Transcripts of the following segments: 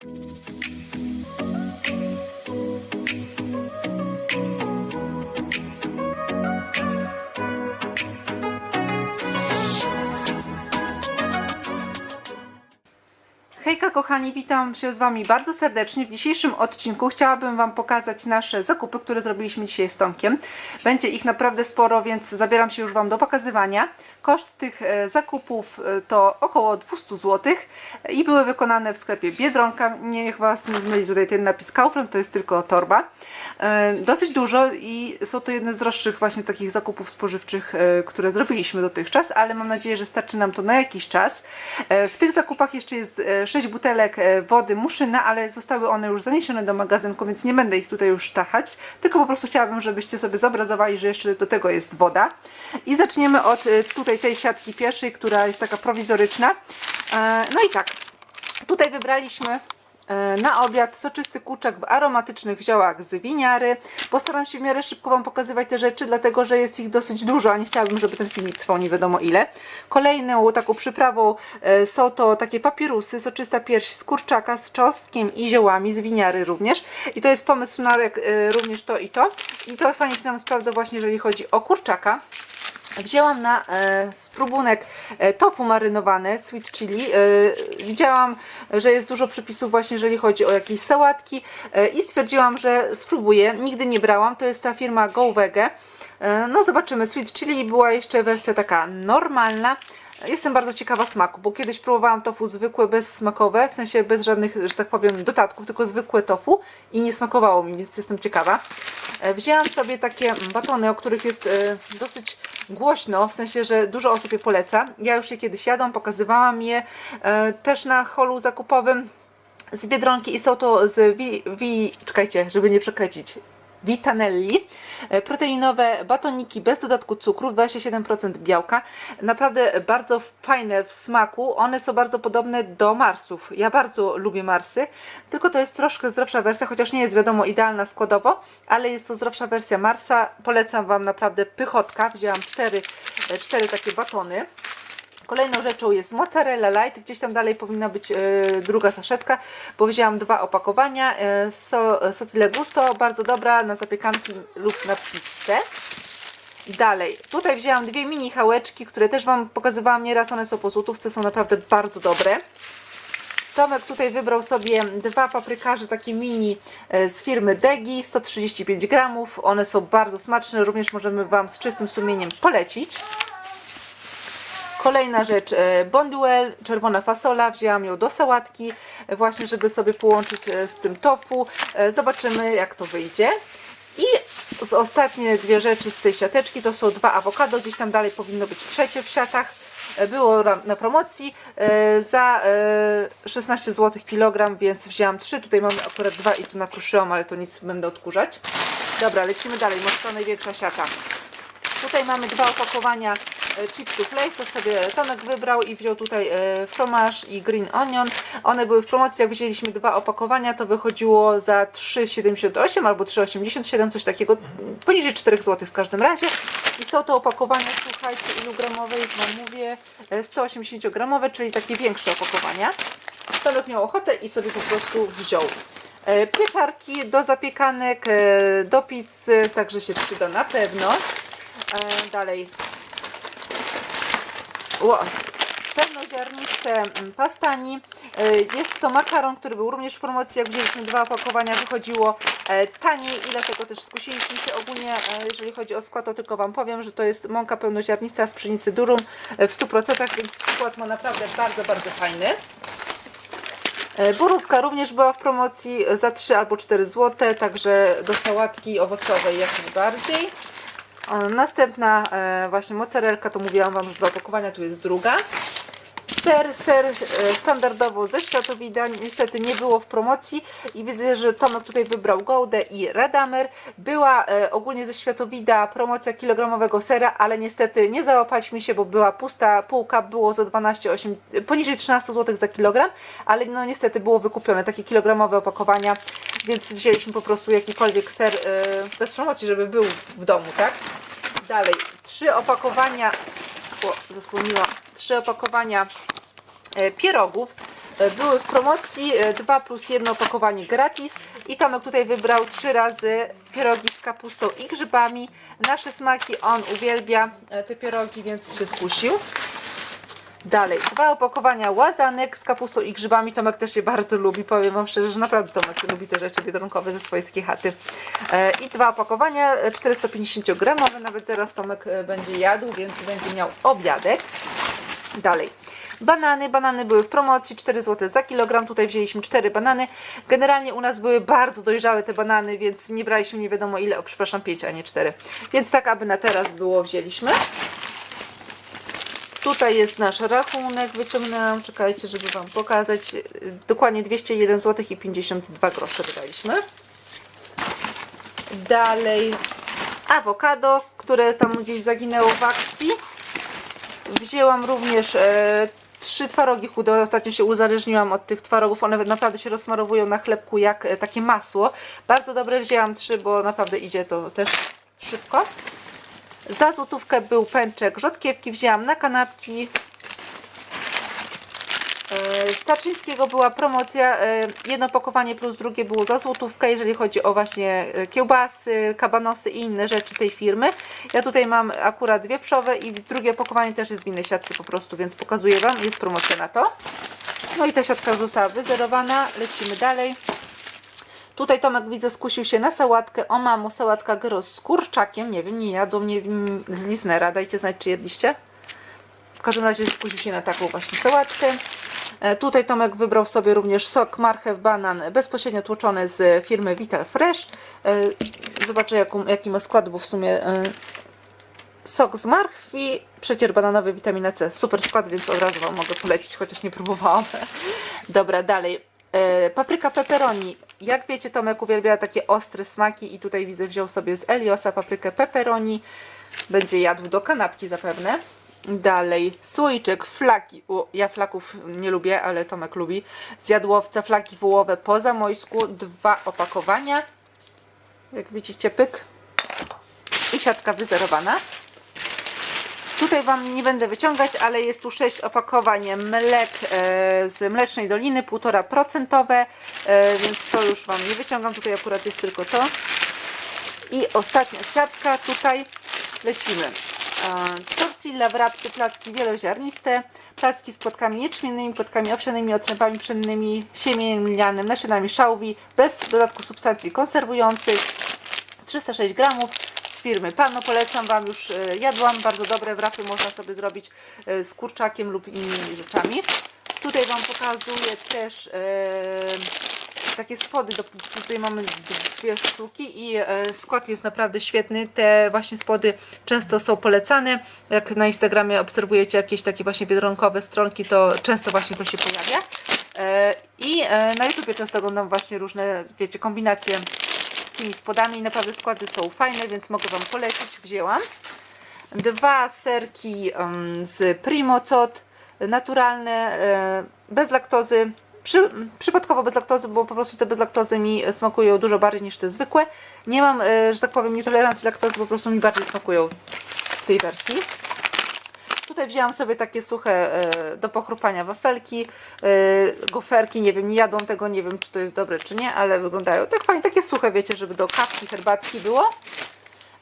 Thank you. Hejka kochani, witam się z Wami bardzo serdecznie. W dzisiejszym odcinku chciałabym Wam pokazać nasze zakupy, które zrobiliśmy dzisiaj z Tomkiem. Będzie ich naprawdę sporo, więc zabieram się już Wam do pokazywania. Koszt tych e, zakupów e, to około 200 zł i były wykonane w sklepie Biedronka. Niech Was nie zmyli tutaj ten napis Kaufland, to jest tylko torba. E, Dosyć dużo i są to jedne z droższych właśnie takich zakupów spożywczych, które zrobiliśmy dotychczas, ale mam nadzieję, że starczy nam to na jakiś czas. W tych zakupach jeszcze jest 6 butelek e, wody muszyna, ale zostały one już zaniesione do magazynku, więc nie będę ich tutaj już tachać, tylko po prostu chciałabym, żebyście sobie zobrazowali, że jeszcze do tego jest woda. I zaczniemy od e, tutaj tej siatki pierwszej, która jest taka prowizoryczna. E, No i tak, Tutaj wybraliśmy na obiad soczysty kurczak w aromatycznych ziołach z winiary. Postaram się w miarę szybko Wam pokazywać te rzeczy, dlatego że jest ich dosyć dużo, a nie chciałabym, żeby ten filmik trwał nie wiadomo ile. Kolejną taką przyprawą e, są to takie papirusy, soczysta pierś z kurczaka z czosnkiem i ziołami z winiary również. I to jest pomysł na e, również to i to. I to fajnie się nam sprawdza właśnie, jeżeli chodzi o kurczaka. Wzięłam na e, spróbunek e, tofu marynowane, sweet chili. E, widziałam, że jest dużo przepisów właśnie, jeżeli chodzi o jakieś sałatki e, i stwierdziłam, że spróbuję. Nigdy nie brałam, to jest ta firma Go. E, no zobaczymy, sweet chili była jeszcze wersja taka normalna. Jestem bardzo ciekawa smaku, bo kiedyś próbowałam tofu zwykłe, bezsmakowe, w sensie bez żadnych, że tak powiem, dodatków, tylko zwykłe tofu i nie smakowało mi, więc jestem ciekawa. E, Wzięłam sobie takie batony, o których jest e, dosyć głośno, w sensie, że dużo osób je poleca. Ja już je kiedyś jadłam, pokazywałam je e, też na holu zakupowym z Biedronki i są to z wi, wi czekajcie, żeby nie przekręcić. Vitanelli, E, proteinowe batoniki bez dodatku cukru, 27% białka, naprawdę bardzo fajne w smaku, one są bardzo podobne do Marsów, ja bardzo lubię Marsy, tylko to jest troszkę zdrowsza wersja, chociaż nie jest wiadomo idealna składowo, ale jest to zdrowsza wersja Marsa, polecam Wam naprawdę pychotka, wzięłam cztery, e, cztery takie batony. Kolejną rzeczą jest mozzarella light, gdzieś tam dalej powinna być e, druga saszetka, bo wzięłam dwa opakowania. E, so, sotile gusto, bardzo dobra na zapiekanki lub na pizzę. Dalej, tutaj wzięłam dwie mini chałeczki, które też Wam pokazywałam nieraz, one są po złotówce, są naprawdę bardzo dobre. Tomek tutaj wybrał sobie dwa paprykarze takie mini e, z firmy Degi, 135 gramów. One są bardzo smaczne, również możemy Wam z czystym sumieniem polecić. Kolejna rzecz, e, bonduel, czerwona fasola, wzięłam ją do sałatki, e, właśnie żeby sobie połączyć e, z tym tofu. Zobaczymy jak to wyjdzie. I z ostatnie dwie rzeczy z tej siateczki to są dwa awokado, gdzieś tam dalej powinno być trzecie w siatach. Było na promocji za e, 16 zł kilogram, więc wzięłam trzy. Tutaj mamy akurat dwa i tu nakruszyłam, ale to nic będę odkurzać. Dobra, lecimy dalej, może to największa siata. Tutaj mamy dwa opakowania chipsów Lay's, to sobie Tomek wybrał i wziął tutaj e, fromage i green onion. One były w promocji, jak wzięliśmy dwa opakowania, to wychodziło za 3,78 albo 3,87, coś takiego, poniżej 4 zł w każdym razie. I są to opakowania, słuchajcie, ilu gramowe, już Wam mówię, e, 180 gramowe, czyli takie większe opakowania. Tomek miał ochotę i sobie po prostu wziął. E, Pieczarki do zapiekanek, e, do pizzy, także się przyda na pewno. E, Dalej. Pełnoziarniste mm, pastani. E, Jest to makaron, który był również w promocji. Jak wzięliśmy dwa opakowania, wychodziło e, taniej i dlatego też skusiliśmy się ogólnie. e, Jeżeli chodzi o skład, to tylko Wam powiem, że to jest mąka pełnoziarnista z pszenicy durum e, w 100%, więc skład ma naprawdę bardzo, bardzo fajny. Borówka również była w promocji za 3 albo 4 zł, także do sałatki owocowej jak najbardziej. Następna e, właśnie mozzarelka, to mówiłam Wam, dwa opakowania, tu jest druga. Ser, ser e, standardowo ze Światowida, niestety nie było w promocji i widzę, że Tomek tutaj wybrał Goudę i Radamer. Była e, ogólnie ze Światowida promocja kilogramowego sera, ale niestety nie załapaliśmy się, bo była pusta półka, było za 12,8, poniżej 13 zł za kilogram, ale no niestety było wykupione takie kilogramowe opakowania, więc wzięliśmy po prostu jakikolwiek ser e, bez promocji, żeby był w domu, tak? Dalej, trzy opakowania, o, zasłoniłam, trzy opakowania e, pierogów. e, były w promocji 2 plus 1 opakowanie gratis i Tomek tutaj wybrał trzy razy pierogi z kapustą i grzybami. Nasze smaki on uwielbia e, te pierogi, więc się skusił. Dalej, dwa opakowania łazanek z kapustą i grzybami. Tomek też je bardzo lubi. Powiem Wam szczerze, że naprawdę Tomek lubi te rzeczy biedronkowe ze swojskiej chaty. E, I dwa opakowania, e, 450 gramowe. Nawet zaraz Tomek e, będzie jadł, więc będzie miał obiadek. Dalej. Banany, banany były w promocji 4 zł za kilogram, tutaj wzięliśmy 4 banany. Generalnie u nas były bardzo dojrzałe te banany, więc nie braliśmy nie wiadomo ile, o przepraszam 5, a nie 4. Więc tak aby na teraz było wzięliśmy. Tutaj jest nasz rachunek, wyciągnęłam, czekajcie, żeby Wam pokazać. Dokładnie 201 zł i 52 grosze wydaliśmy. Dalej awokado, które tam gdzieś zaginęło w akcji. Wzięłam również e, trzy twarogi chude. Ostatnio się uzależniłam od tych twarogów. One naprawdę się rozsmarowują na chlebku jak e, takie masło. Bardzo dobre wzięłam trzy, bo naprawdę idzie to też szybko. Za złotówkę był pęczek rzodkiewki. Wzięłam na kanapki. E, Z była promocja, e, jedno opakowanie plus drugie było za złotówkę, jeżeli chodzi o właśnie e, kiełbasy, kabanosy i inne rzeczy tej firmy. Ja tutaj mam akurat wieprzowe i drugie opakowanie też jest w innej siatce po prostu, więc pokazuję Wam, jest promocja na to. No i ta siatka już została wyzerowana, lecimy dalej. Tutaj Tomek widzę skusił się na sałatkę. O mamo, sałatka gyros z kurczakiem. Nie wiem, nie jadłam, nie wiem, z Lisnera. Dajcie znać, czy jedliście. W każdym razie skusił się na taką właśnie sałatkę. E, Tutaj Tomek wybrał sobie również sok marchew banan bezpośrednio tłoczony z firmy Vital Fresh. E, Zobaczę jaki ma skład, bo w sumie e, sok z marchwi, przecier bananowy, witamina C. Super skład, więc od razu Wam mogę polecić, chociaż nie próbowałam. Dobra, dalej. Papryka pepperoni. Jak wiecie, Tomek uwielbia takie ostre smaki i tutaj widzę wziął sobie z Eliosa paprykę pepperoni. Będzie jadł do kanapki zapewne. Dalej, słoiczek, flaki. O, ja flaków nie lubię, ale Tomek lubi. Z jadłowca flaki wołowe po zamojsku. Dwa opakowania. Jak widzicie, pyk. I siatka wyzerowana. Tutaj Wam nie będę wyciągać, ale jest tu 6 opakowań mlek e, z Mlecznej Doliny, 1,5%, e, więc to już Wam nie wyciągam. Tutaj akurat jest tylko to. I ostatnia siatka, tutaj lecimy. Tortilla, wrapsy, placki wieloziarniste, placki z płatkami jęczmiennymi, płatkami owsianymi, otrębami pszennymi, siemieniem lnianym, nasionami szałwi, bez dodatku substancji konserwujących. 306 gramów firmy. Polecam Wam, już e, jadłam, bardzo dobre wrapy można sobie zrobić e, z kurczakiem lub innymi rzeczami. Tutaj Wam pokazuję też e, takie spody, do, tutaj mamy dwie sztuki i skład jest naprawdę świetny. Te właśnie spody często są polecane. Jak na Instagramie obserwujecie jakieś takie właśnie biedronkowe stronki, to często właśnie to się pojawia. I na YouTubie często oglądam właśnie różne, wiecie, kombinacje tymi spodami. Naprawdę składy są fajne, więc mogę Wam polecić. Wzięłam. Dwa serki z Primocot, naturalne, e, bez laktozy. Przy, przypadkowo bez laktozy, bo po prostu te bez laktozy mi smakują dużo bardziej niż te zwykłe. Nie mam, e, że tak powiem, nietolerancji laktozy, po prostu mi bardziej smakują w tej wersji. Tutaj wzięłam sobie takie suche e, do pochrupania wafelki, e, goferki, nie wiem, nie jadłam tego, nie wiem czy to jest dobre czy nie, ale wyglądają tak fajnie, takie suche, wiecie, żeby do kawki, herbatki było.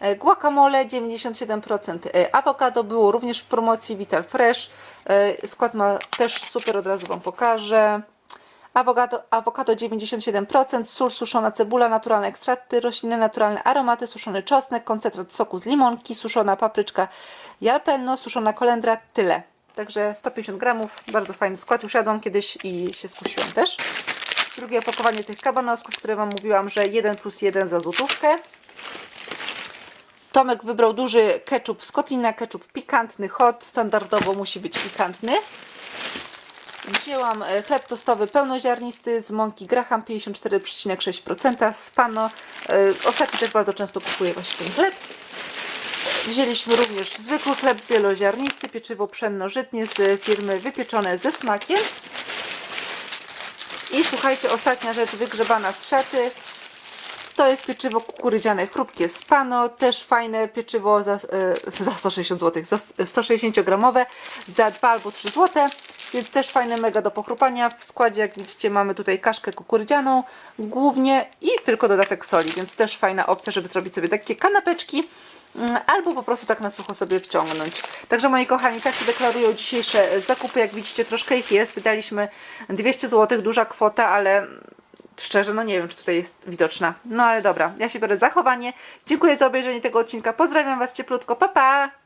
E, Guacamole 97%. E, Awokado było również w promocji Vital Fresh. Skład ma też super, od razu Wam pokażę. Awokado, awokado 97%, sól, suszona cebula, naturalne ekstrakty roślinne, naturalne aromaty, suszony czosnek, koncentrat soku z limonki, suszona papryczka jalapeno, suszona kolendra, tyle. Także 150 gramów, bardzo fajny skład, już jadłam kiedyś i się skusiłam też. Drugie opakowanie tych kabanosków, które Wam mówiłam, że 1 plus 1 za złotówkę. Tomek wybrał duży ketchup z Kotlina, ketchup pikantny, hot, standardowo musi być pikantny. Wzięłam e, chleb tostowy pełnoziarnisty z mąki Graham 54,6% z Pano. E, Ostatnio też bardzo często kupuję właśnie ten chleb. Wzięliśmy również zwykły chleb wieloziarnisty, pieczywo pszenno-żytnie z firmy Wypieczone ze smakiem. I słuchajcie, ostatnia rzecz wygrzebana z szaty. To jest pieczywo kukurydziane chrupkie z Pano, też fajne pieczywo za, e, za 160 zł, za 160 gramowe, za 2 albo 3 zł. Więc też fajne mega do pochrupania. W składzie, jak widzicie, mamy tutaj kaszkę kukurydzianą głównie i tylko dodatek soli, więc też fajna opcja, żeby zrobić sobie takie kanapeczki mm, albo po prostu tak na sucho sobie wciągnąć. Także moi kochani, tak się deklarują dzisiejsze zakupy. Jak widzicie, troszkę ich jest. Wydaliśmy 200 zł, duża kwota, ale szczerze, no nie wiem, czy tutaj jest widoczna. No ale dobra, ja się biorę za zachowanie. Dziękuję za obejrzenie tego odcinka. Pozdrawiam Was cieplutko. Pa, pa!